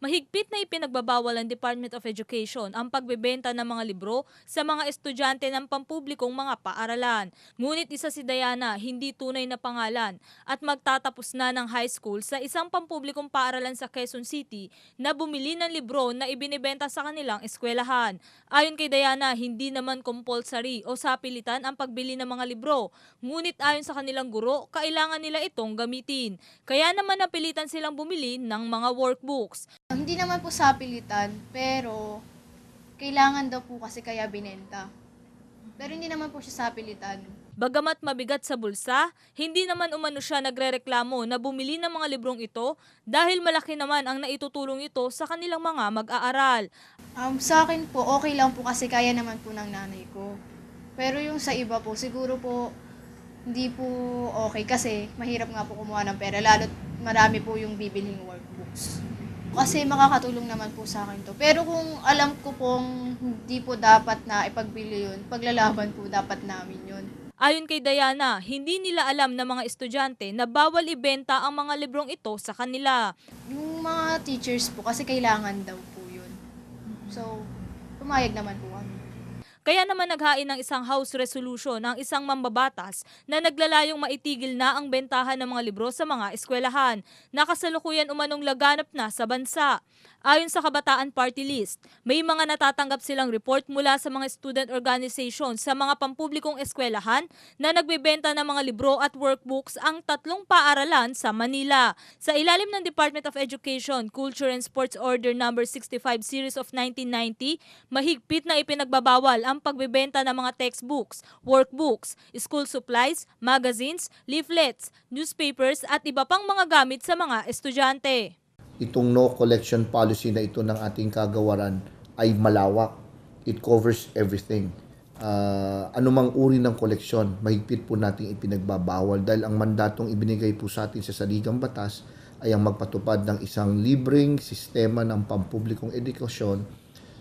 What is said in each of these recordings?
Mahigpit na ipinagbabawal ng Department of Education ang pagbebenta ng mga libro sa mga estudyante ng pampublikong mga paaralan. Ngunit isa si Diana, hindi tunay na pangalan at magtatapos na ng high school sa isang pampublikong paaralan sa Quezon City na bumili ng libro na ibinibenta sa kanilang eskwelahan. Ayon kay Diana, hindi naman compulsory o sapilitan ang pagbili ng mga libro. Ngunit ayon sa kanilang guro, kailangan nila itong gamitin. Kaya naman napilitan silang bumili ng mga workbooks. Hindi naman po sa pilitan, pero kailangan daw po kasi kaya binenta. Pero hindi naman po siya sa pilitan. Bagamat mabigat sa bulsa, hindi naman umano siya nagrereklamo na bumili ng mga librong ito dahil malaki naman ang naitutulong ito sa kanilang mga mag-aaral. Um, sa akin po, okay lang po kasi kaya naman po ng nanay ko. Pero yung sa iba po, siguro po hindi po okay kasi mahirap nga po kumuha ng pera, lalo't marami po yung bibiling workbooks. Kasi makakatulong naman po sa akin to. Pero kung alam ko pong hindi po dapat na ipagbili yun, paglalaban po dapat namin yun. Ayon kay Diana, hindi nila alam ng mga estudyante na bawal ibenta ang mga librong ito sa kanila. Yung mga teachers po, kasi kailangan daw po yun. So, pumayag naman po kami. Kaya naman naghain ng isang house resolution ng isang mambabatas na naglalayong maitigil na ang bentahan ng mga libro sa mga eskwelahan na kasalukuyan umanong laganap na sa bansa. Ayon sa Kabataan Party List, may mga natatanggap silang report mula sa mga student organization sa mga pampublikong eskwelahan na nagbebenta ng mga libro at workbooks ang tatlong paaralan sa Manila. Sa ilalim ng Department of Education, Culture and Sports Order No. 65 Series of 1990, mahigpit na ipinagbabawal ang pagbebenta ng mga textbooks, workbooks, school supplies, magazines, leaflets, newspapers at iba pang mga gamit sa mga estudyante. Itong no collection policy na ito ng ating kagawaran ay malawak. It covers everything. Uh, anumang uri ng koleksyon, mahigpit po nating ipinagbabawal dahil ang mandatong ibinigay po sa atin sa saligang batas ay ang magpatupad ng isang libreng sistema ng pampublikong edukasyon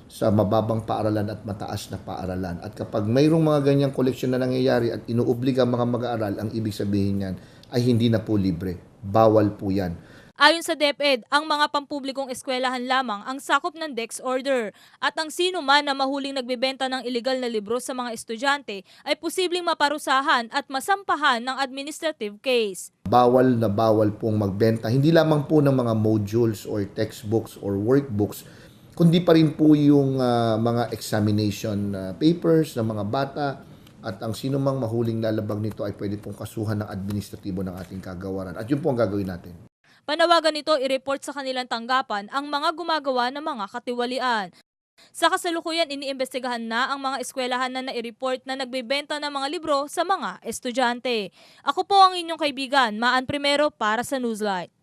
sa mababang paaralan at mataas na paaralan. At kapag mayroong mga ganyang koleksyon na nangyayari at inuobliga mga mag-aaral, ang ibig sabihin niyan ay hindi na po libre. Bawal po yan. Ayon sa DepEd, ang mga pampublikong eskwelahan lamang ang sakop ng DEX order at ang sino man na mahuling nagbebenta ng ilegal na libro sa mga estudyante ay posibleng maparusahan at masampahan ng administrative case. bawal na bawal pong magbenta, hindi lamang po ng mga modules or textbooks or workbooks, kundi pa rin po yung ah, mga examination ah, papers ng mga bata at ang sino mang mahuling lalabag nito ay pwede pong kasuhan ng administratibo ng ating kagawaran. At yun po ang gagawin natin. Panawagan nito i-report sa kanilang tanggapan ang mga gumagawa ng mga katiwalian. Sa kasalukuyan, iniimbestigahan na ang mga eskwelahan na nai-report na nagbebenta ng mga libro sa mga estudyante. Ako po ang inyong kaibigan, Maan Primero para sa Newslight.